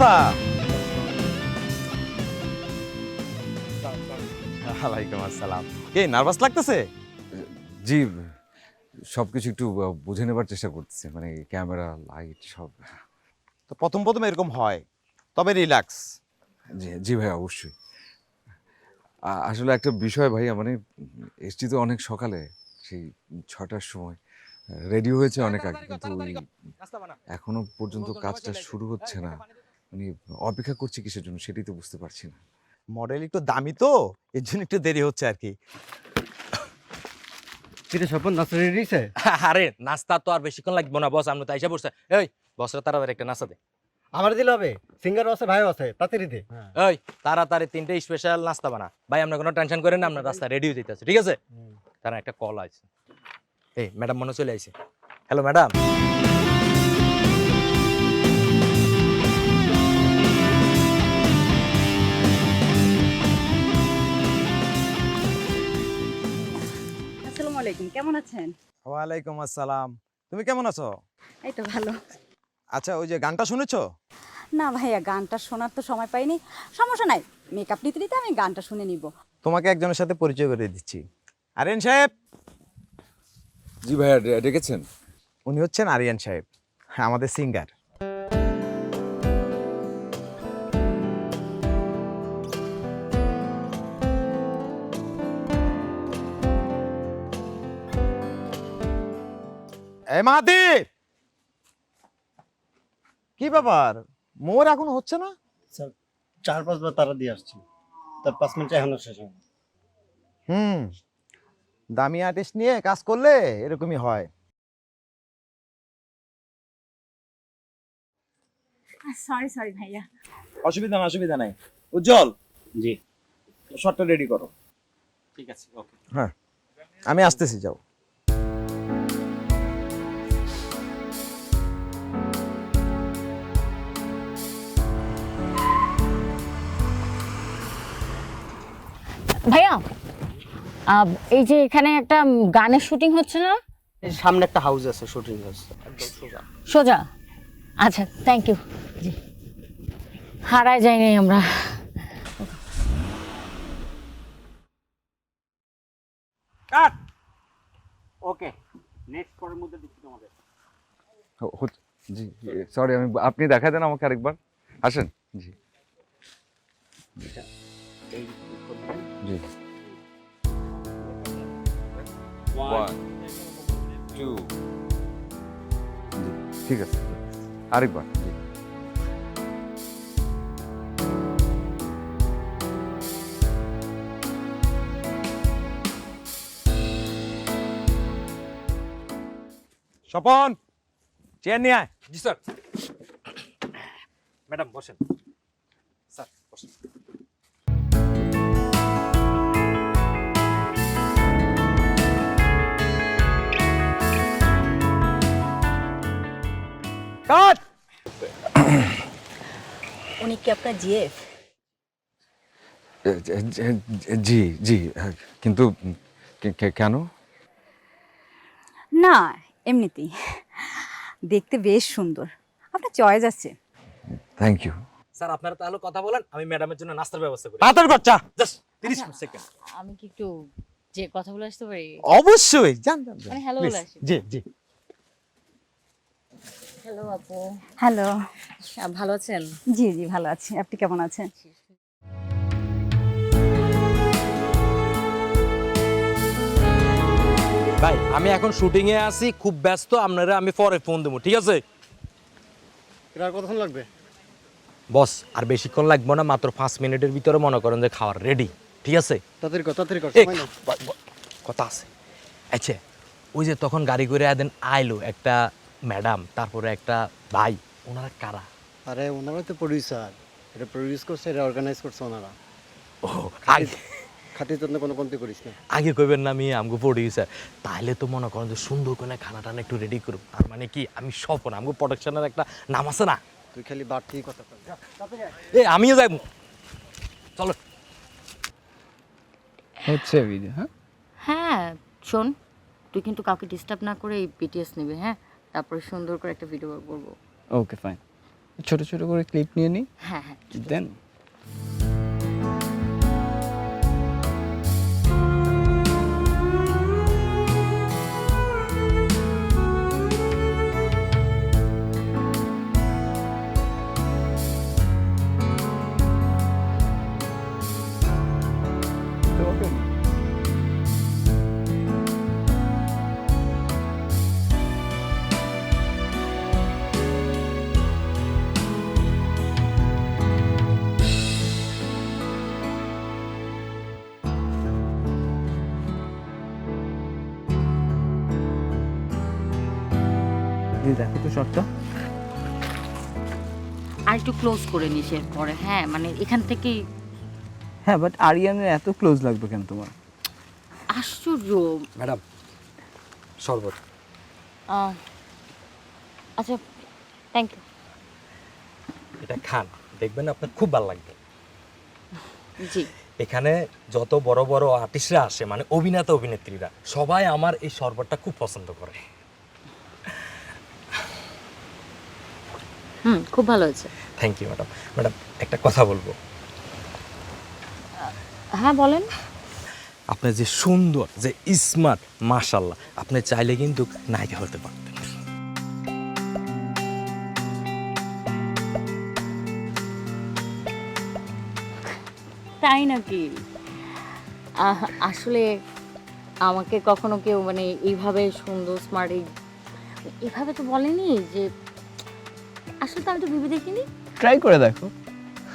অবস্থা? ওয়ালাইকুম আসসালাম। কে নার্ভাস লাগতেছে? জি সব কিছু একটু বুঝে নেবার চেষ্টা করতেছি মানে ক্যামেরা লাইট সব। তো প্রথম প্রথম এরকম হয় তবে রিল্যাক্স। জি জি ভাই অবশ্যই। আসলে একটা বিষয় ভাইয়া মানে এসছি তো অনেক সকালে সেই ছটার সময়। রেডি হয়েছে অনেক আগে কিন্তু ওই এখনও পর্যন্ত কাজটা শুরু হচ্ছে না। মানে অপেক্ষা করছি কিসের জন্য সেটাই তো বুঝতে পারছি না। মডেল একটু দামি তো এর জন্য একটু দেরি হচ্ছে আর কি। কিরে স্বপন নাস্তা রেডি দিছে আরে নাস্তা তো আর বেশিক্ষণ লাগবে না বস আমরা তো আইসা এই বসরা তাড়াতাড়ি একটা নাস্তা দে। আমার দিলে হবে সিঙ্গার আছে ভাইও আছে তাড়াতাড়ি দে। এই তাড়াতাড়ি তিনটে স্পেশাল নাস্তা বানা। ভাই আপনার কোনো টেনশন করেন না আপনার রাস্তা রেডি হয়ে যেতেছে ঠিক আছে? তারা একটা কল আছে এই ম্যাডাম মনে চলে আইছে। হ্যালো ম্যাডাম আলাইকুম কেমন আছেন? ওয়ালাইকুম আসসালাম। তুমি কেমন আছো? এই তো ভালো। আচ্ছা ওই যে গানটা শুনেছো? না ভাইয়া গানটা শোনার তো সময় পাইনি। সমস্যা নাই মেকআপ নিতে নিতে আমি গানটা শুনে নিব। তোমাকে একজনের সাথে পরিচয় করে দিচ্ছি। আরিয়ান সাহেব! জি ভাইয়া ডেকেছেন? উনি হচ্ছেন আরিয়ান সাহেব হ্যাঁ আমাদের সিঙ্গার মাহাতি! কি ব্যাপার? মোর এখন হচ্ছে না? স্যার চার পাঁচবার তারা দিয়ে আসছি। তার পাঁচ মিনিট এখনও শেষ হয়নি হুম দামি আর্টিস্ট নিয়ে কাজ করলে এরকমই হয়। সরি সরি ভাইয়া। অসুবিধা না অসুবিধা নাই। উজ্জ্বল! জি। শটটা রেডি করো। ঠিক আছে ওকে হ্যাঁ আমি আসতেছি যাও। ভাইয়া আহ, এই যে এখানে একটা গানের শুটিং হচ্ছে না? এই সামনে একটা হাউস আছে শুটিং হাউস একদম সোজা। সোজা? আচ্ছা থ্যাংক ইউ জি। হারায় যাই নাই আমরা। ওকে নেক্সট পরের মধ্যে দিচ্ছি তোমাদের। হ- হচ্ছে- জি সরি আমি আপনি দেখা দেন আমাকে আরেকবার। আসেন। জি। এই করবেন জি ওয়ান টু জি ঠিক আছে আরেকবার জি স্বপন চেয়ার নিয়ে আয় জি স্যার ম্যাডাম বসেন স্যার বসেন কাট। উনি কি আপনার জিএফ? জি জি হ্যাঁ, কিন্তু কেন? না এমনিতেই। দেখতে বেশ সুন্দর। আপনার চয়েস আছে। থ্যাংক ইউ স্যার আপনারা তাহলে কথা বলেন আমি ম্যাডামের জন্য নাস্তার ব্যবস্থা করি। তাড়াতাড়ি করছা জাস্ট তিরিশ সেকেন্ড। আমি কি একটু যে কথা বলে আসতে পারি? অবশ্যই জান জান। মানে hello বলে আসি। জি জি। হ্যালো আপু। হ্যালো ভালো আছেন? জি জি ভালো আছি। আপনি কেমন আছেন? ভাই আমি এখন শুটিং এ আছি খুব ব্যস্ত আপনারা আমি পরে ফোন দেবো ঠিক আছে? আর কতক্ষণ লাগবে? বস আর বেশিক্ষণ লাগবে না মাত্র পাঁচ মিনিটের ভিতরে মনে করেন যে খাওয়ার রেডি ঠিক আছে? তাড়াতাড়ি কর তাড়াতাড়ি কর সময় নেই। ব- ব- কথা আছে। আচ্ছা ওই যে তখন গাড়ি করে একদিন আইলো একটা ম্যাডাম তারপরে একটা ভাই ওনারা কারা? আরে ওনারা তো প্রডিউসার এটা প্রডিউস করছে এটা অর্গানাইজ করছে ওনারা। ও আগে খাতির জন্য কোনো কমতি করিস না। আগে কইবেন না আমি আমগো প্রডিউসার তাহলে তো মনে করেন যে সুন্দর করে খানা টানা একটু রেডি করব তার মানে কি আমি সফল আমগো প্রোডাকশনের একটা নাম আছে না? তুই খালি বাড়তি কথা এ আমিও যাইব। চলো। হচ্ছে ভিডিও হ্যাঁ? হ্যাঁ শোন তুই কিন্তু কাউকে ডিস্টার্ব না করে এই বিটিএস নেবে হ্যাঁ? তারপরে সুন্দর করে একটা ভিডিও করব ওকে ফাইন ছোট ছোট করে ক্লিপ নিয়ে নিই হ্যাঁ হ্যাঁ দেন তো আর একটু ক্লোজ করে নিস এরপরে। হ্যাঁ মানে এখান থেকেই হ্যাঁ বাট আরিয়ানের এত ক্লোজ লাগবে কেন তোমার? আশ্চর্য। ম্যাডাম শরবত। আহ, আচ্ছা থ্যাংক ইউ এটা খান দেখবেন আপনার খুব ভালো লাগবে। জি। এখানে যত বড় বড় আর্টিস্টরা আসে মানে অভিনেতা অভিনেত্রীরা সবাই আমার এই শরবতটা খুব পছন্দ করে। হুম খুব ভালো হয়েছে। থ্যাংক ইউ ম্যাডাম ম্যাডাম একটা কথা বলব। হ্যাঁ বলেন। আপনি যে সুন্দর যে স্মার্ট মাশাল্লাহ আপনি চাইলে কিন্তু নায়িকা হতে পারতেন। তাই নাকি? আহ, আসলে আমাকে কখনো কেউ মানে এইভাবে সুন্দর স্মার্ট এইভাবে তো বলেনি যে আসলে তো আমি তো ভেবে দেখিনি। ট্রাই করে দেখো।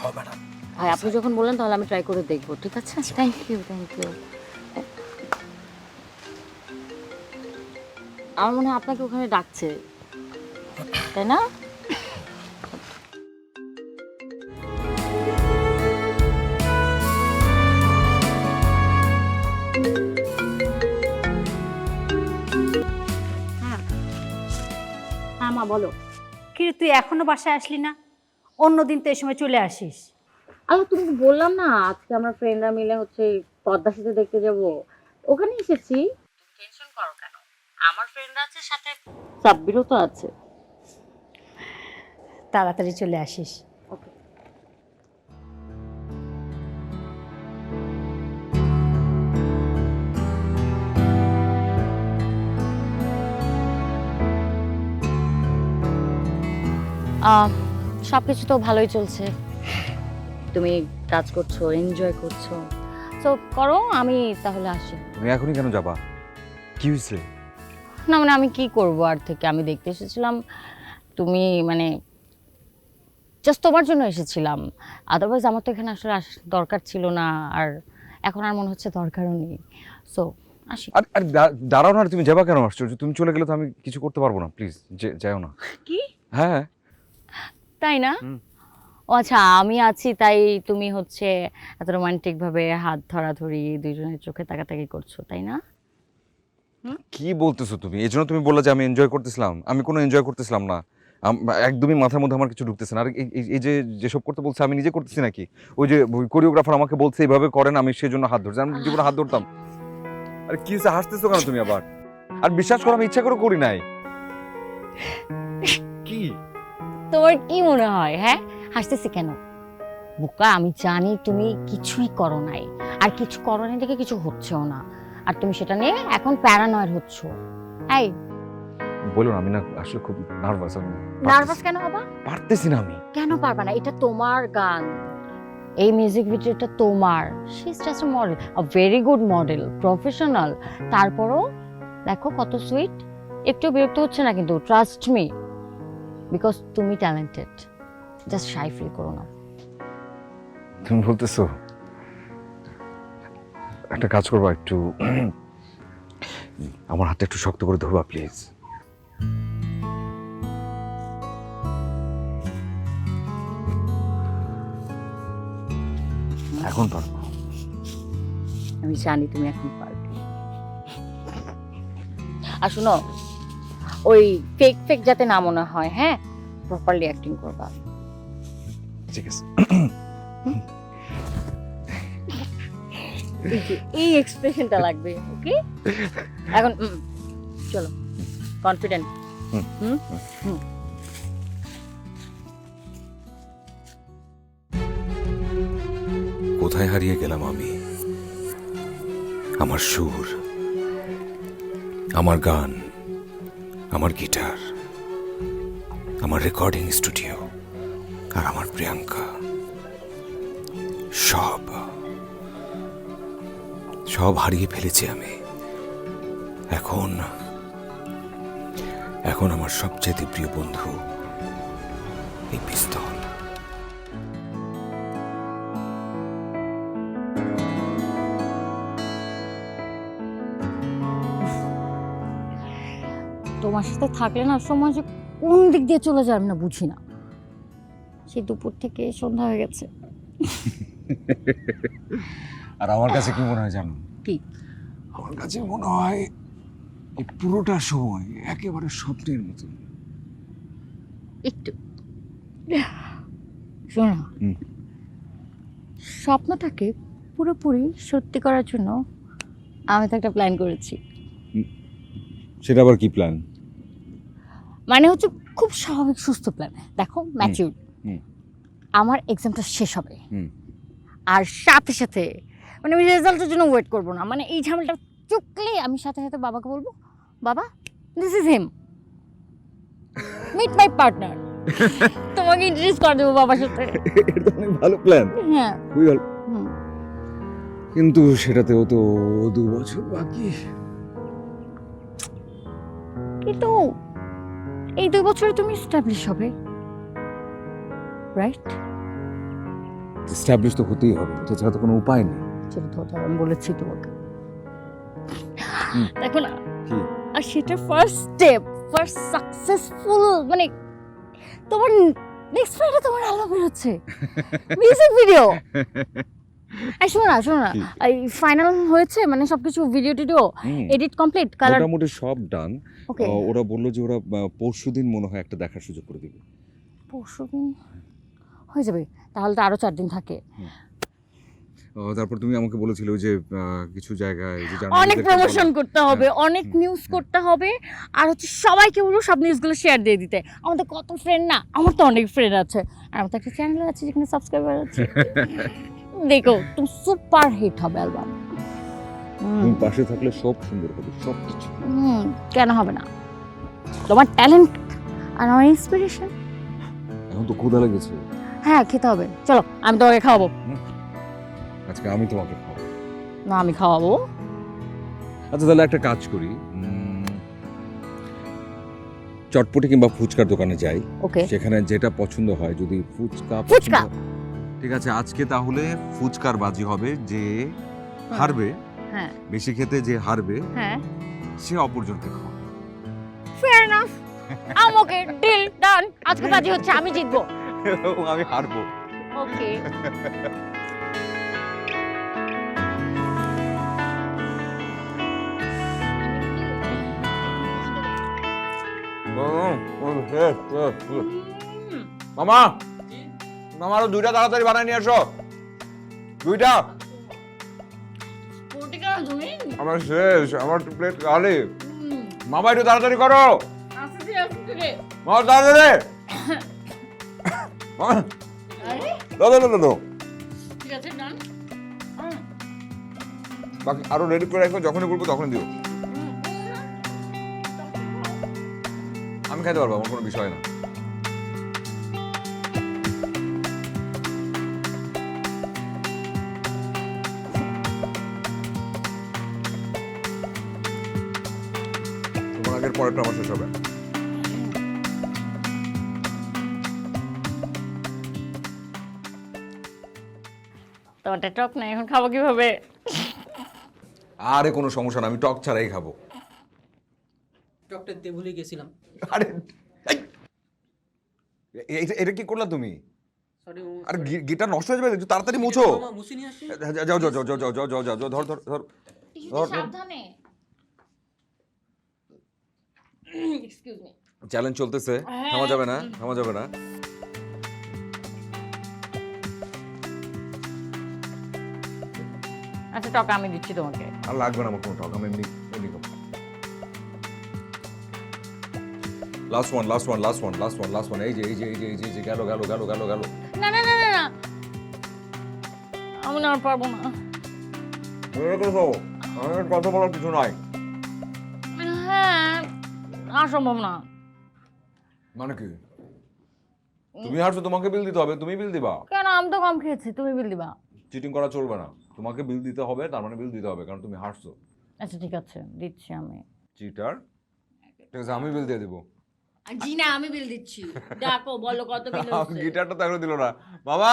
হ্যাঁ ম্যাডাম। ভাই আপনি যখন বললেন তাহলে আমি ট্রাই করে দেখব ঠিক আছে? থ্যাংক ইউ থ্যাংক ইউ আমার মনে হয় আপনাকে ওখানে ডাকছে। তাই না? হ্যাঁ মা বলো। কিরে তুই এখনও বাসায় আসলি না? অন্য দিন তো এই সময় চলে আসিস। আরে তুমি তো বললাম না আজকে আমরা ফ্রেন্ডরা মিলে হচ্ছে পদ্মা সেতু দেখতে যাব। ওখানে এসেছি। টেনশন করো কেন? আমার ফ্রেন্ডরা আছে সাথে সাব্বিরও তো আছে। তাড়াতাড়ি চলে আসিস। সব কিছু তো ভালোই চলছে। তুমি কাজ করছ এনজয় করছ। তো করো আমি তাহলে আসি। তুমি এখনই কেন যাবা? কি হয়েছে না মানে আমি কি করব আর থেকে? আমি দেখতে এসেছিলাম তুমি মানে জাস্ট তোমার জন্য এসেছিলাম। আদারওয়াইজ আমার তো এখানে আসলে আস- দরকার ছিল না আর এখন আর মনে হচ্ছে দরকারও নেই। সো আসি। আর আর দা- দাঁড়াও না আর তুমি যাবা কেন? আশ্চর্য তুমি চলে গেলে তো আমি কিছু করতে পারব না প্লিজ যাও না। কি? হ্যাঁ। তাই না? ও আচ্ছা আমি আছি তাই তুমি হচ্ছে এত রোমান্টিক ভাবে হাত ধরাধরি দুইজনের চোখে তাকাতাকি করছ তাই না? কি বলতেছো তুমি? এই জন্য তুমি বললে যে আমি এনজয় করতেছিলাম। আমি কোনো এনজয় করতেছিলাম না। একদমই মাথার মধ্যে আমার কিছু ঢুকতেছে না। আর এই- যে যেসব করতে বলছে আমি নিজে করতেছি নাকি? ওই যে কোরিওগ্রাফার আমাকে বলছে এইভাবে করেন আমি সেই জন্য হাত ধরছি। আমি জীবনে হাত ধরতাম। আরে কি হচ্ছে হাসতেছো কেন তুমি আবার? আর বিশ্বাস করো আমি ইচ্ছা করে করি নাই। তোমার কি মনে হয় হ্যাঁ? হাসতেছি কেন? বোকা আমি জানি তুমি কিছুই করো নাই। আর কিছু করো নাই দেখে কিছু হচ্ছেও না। আর তুমি সেটা নিয়ে এখন প্যারানয়েড হচ্ছ। এই। বলুন আমি না আসলে খুব নার্ভাস আমি। নার্ভাস কেন হবা পারতেছি না আমি। কেন পারবা না? এটা তোমার গান। এই মিউজিক ভিডিওটা তোমার। She is just a model a very good model professional তারপরও দেখো কত সুইট একটু বিরক্ত হচ্ছে না কিন্তু ট্রাস্ট মি বিকজ তুমি ট্যালেন্টেড জাস্ট শাই ফিল করো না। তুমি বলতেছো একটা কাজ করবা একটু আমার হাতে একটু শক্ত করে ধরবা প্লিজ এখন পারব আমি জানি তুমি এখন পারবে। আর শোনো ওই ফেক ফেক যাতে না মনে হয় হ্যাঁ? প্রপারলি অ্যাক্টিং করবা। ঠিক আছে। এই এক্সপ্রেশনটা লাগবে ওকে এখন চলো কনফিডেন্ট হুম। কোথায় হারিয়ে গেলাম আমি? আমার সুর আমার গান আমার গিটার, আমার রেকর্ডিং স্টুডিও আর আমার প্রিয়াঙ্কা। সব সব হারিয়ে ফেলেছি আমি। এখন এখন আমার সবচেয়ে প্রিয় বন্ধু এই পিস্তল। তোমার সাথে থাকলে না সময় যে কোন দিক দিয়ে চলে যায় আমি না বুঝি না। সেই দুপুর থেকে সন্ধ্যা হয়ে গেছে। আর আমার কাছে কি মনে হয় জানো? কি? আমার কাছে মনে হয় এই পুরোটা সময় একেবারে স্বপ্নের মতো। একটু। শোনো। স্বপ্নটাকে পুরোপুরি সত্যি করার জন্য আমি তো একটা প্ল্যান করেছি। সেটা আবার কি প্ল্যান মানে হচ্ছে খুব স্বাভাবিক সুস্থ প্ল্যান দেখো ম্যাচিউর আমার এক্সামটা শেষ হবে। আর সাথে সাথে মানে আমি রেজাল্টের জন্য ওয়েট করব না। মানে এই ঝামেলাটা চুকলে আমি সাথে সাথে বাবাকে বলব বাবা this is him meet my partner তোমাকে ইন্ট্রোডিউস করে দেবো বাবার সাথে। এটা অনেক ভালো প্ল্যান হ্যাঁ। খুবই ভালো। কিন্তু সেটাতেও তো দু বছর বাকি। কিন্তু এই দুই বছরে তুমি স্টাবলিশ হবে। রাইট এস্টাবলিশ তো হতেই হবে তাছাড়া তো কোনো উপায় নেই। সেটা তো আমি বলেছি তোমাকে। দেখো না কি? আর সেটা ফার্স্ট স্টেপ ফার্স্ট সাকসেসফুল মানে তোমার নেক্সট ফ্রাইডে তোমার অ্যালবাম বেরোচ্ছে। মিউজিক ভিডিও এই শোনো না শোনো না। এই ফাইনাল হয়েছে মানে সবকিছু ভিডিও টিডিও এডিট কমপ্লিট কালার মোটামুটি সব ডান ওরা বলল যে ওরা পরশু দিন মনে হয় একটা দেখার সুযোগ করে দিবে। পরশু দিন হয়ে যাবে। তাহলে তো আরও চার দিন থাকে। তারপর তুমি আমাকে বলেছিলে যে কিছু জায়গায় যে অনেক প্রমোশন করতে হবে হ্যাঁ, অনেক নিউজ করতে হবে। আর হচ্ছে সবাইকে বলব সব নিউজগুলো শেয়ার দিয়ে দিতে। আমাদের কত ফ্রেন্ড না আমার তো অনেক ফ্রেন্ড আছে। আর আমার তো একটা চ্যানেল আছে যেখানে সাবস্ক্রাইবার আছে। দেখো তুমি সুপার হিট হবে অ্যালবাম তুমি পাশে থাকলে সব সুন্দর হবে সব কিছু। হুম কেন হবে না? তোমার ট্যালেন্ট আর আমার ইন্সপিরেশন এখন তো ক্ষুধা লেগেছে। হ্যাঁ খেতে হবে। চলো আমি তোমাকে খাওয়াবো। আজকে আমি তোমাকে খাব না আমি খাওয়াবো। আচ্ছা তাহলে একটা কাজ করি। চটপটি কিংবা ফুচকার দোকানে যাই। ওকে। সেখানে যেটা পছন্দ হয় যদি ফুচকা ফুচকা। ঠিক আছে আজকে তাহলে ফুচকার বাজি হবে যে হারবে। হ্যাঁ। বেশি খেতে যে হারবে হ্যাঁ। সে অপরজনকে খাওয়া fair enough um okay deal done আজকে বাজি হচ্ছে আমি জিতবো। আমি হারবো। ওকে মামা! আরও দুইটা তাড়াতাড়ি বানাই নিয়ে আসো। দুইটা। আমার শেষ আমার প্লেট খালি। মামা একটু তাড়াতাড়ি করো। মামা তাড়াতাড়ি বাকি আরও রেডি করে রাখো যখনই বলব তখনই দিও। আমি খাইতে পারব আমার কোনো বিষয় না। পরেরটা আমার শেষ হবে। তোমারটা টক না এখন খাব কীভাবে? আরে কোনো সমস্যা না আমি টক ছাড়াই খাব। দিয়ে ভুলে গেছিলাম। আরে এই! এটা- এটা কি করলা তুমি? সরি আরে গি- গিটার নষ্ট হয়ে যাবে একটু তাড়াতাড়ি মুছো। মুছে নিয়ে আসি যাও যাও যাও যাও যাও যাও যাও যাও যাও ধর ধর ধর ধর, ধর। সাবধানে। এক্সকিউজ মি চ্যালেঞ্জ চলতেছে। থামা যাবে না থামা যাবে না। আচ্ছা টক আমি দিচ্ছি তোমাকে। আর লাগবে না আমার কোনো টক আমি এমনি এমনি last one last one last one last one last one এই যে এই যে এই যে এই যে গেল গেল গেল গেল গেল। না না না না না। আমি না পারব না। কথা বলার কিছু নাই। হ্যাঁ সম্ভব না মানে কি? তুমি হারছো তোমাকে বিল দিতে হবে তুমি বিল দিবা? কেন? আমি তো কম খেয়েছি তুমি বিল দিবা? চিটিং করা চলবে না। তোমাকে বিল দিতে হবে তার মানে বিল দিতে হবে কারণ তুমি হারছো আচ্ছা ঠিক আছে দিচ্ছি আমি। চিটার ঠিক আছে আমি বিল দিয়ে দিব। জি না আমি বিল দিচ্ছি। ডাকো বলো কত বিল গিটারটা তো এখনও দিল না। বাবা!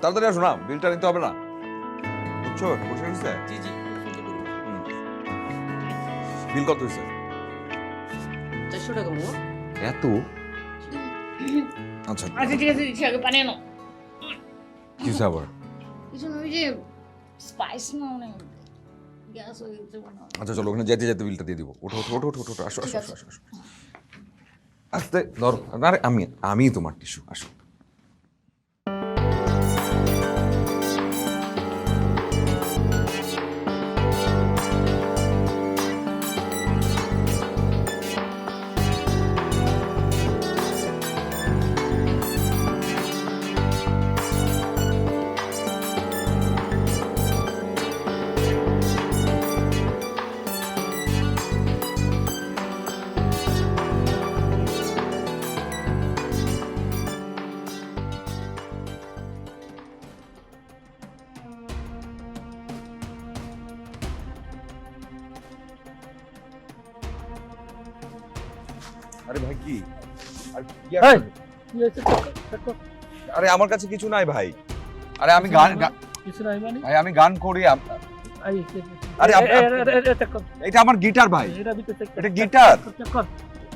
তাড়াতাড়ি আসো না বিলটা নিতে হবে না। বুঝছ? বসে গেছে জি জি বিল কত হয়েছে? চারশো টাকা মামা এত? আচ্ছা আচ্ছা ঠিক আছে দিচ্ছি আগে পানি আনো। কি সাবার কিছু না ওই যে স্পাইস না অনেক গ্যাস হয়ে গেছে আচ্ছা চলো ওখানে যেতে যেতে বিলটা দিয়ে দিব। ওঠো ওঠো ওঠো ওঠো ওঠো আসো আসো আসো আসো আস্তে ধরো আরে আমি আমি তোমার টিস্যু আসো। আর আমার কাছে কিছু নাই ভাই। আরে আমি গান কিছু নাই মানে? ভাই আমি গান করি আরে এটা আমার গিটার ভাই। এটা গিটার।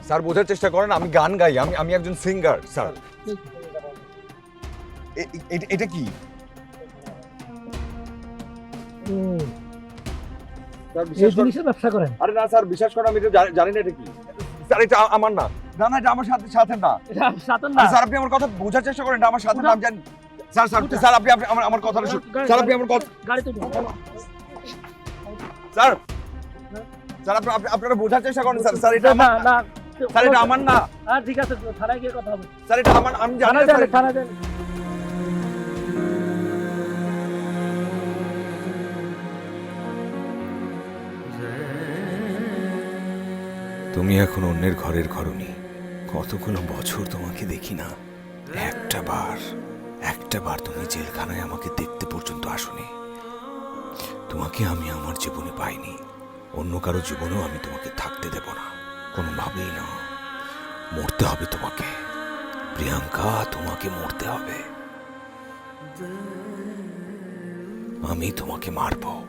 স্যার বোঝার চেষ্টা করেন আমি গান গাই আমি আমি একজন সিঙ্গার স্যার। এটা- এটা কি? ব্যবসা করেন। আরে না স্যার বিশ্বাস করেন আমি জানি- জানি না এটা কি। স্যার এটা আমার না। না না এটা আমার সাথে সাথে না। সাতন আরে স্যার আপনি আমার কথা বোঝার চেষ্টা করেন এটা আমার সাথে না আমি জানি স্যার স্যার স্যার আপনি আপনি আমার আমার কথাটা শুনুন। স্যার আপনি আমার কথা গাড়িতে স্যার স্যার আপনি আপনি- আপনারা বোঝার চেষ্টা করেন স্যার। স্যার এটা আমার না। স্যার এটা আমার না। হ্যাঁ ঠিক আছে থানায় গিয়ে কথা হবে স্যার এটা আমার আমি জানি না, স্যার। থানায় যান তুমি এখন অন্যের ঘরের ঘরনি কতগুলো বছর তোমাকে দেখি না? একটা বার একটা বার তুমি জেলখানায় আমাকে দেখতে পর্যন্ত আসনি। তোমাকে আমি আমার জীবনে পাইনি। অন্য কারও জীবনেও আমি তোমাকে থাকতে দেব না। কোনোভাবেই না। মরতে হবে তোমাকে। প্রিয়াঙ্কা, তোমাকে মরতে হবে। আমি তোমাকে মারবো।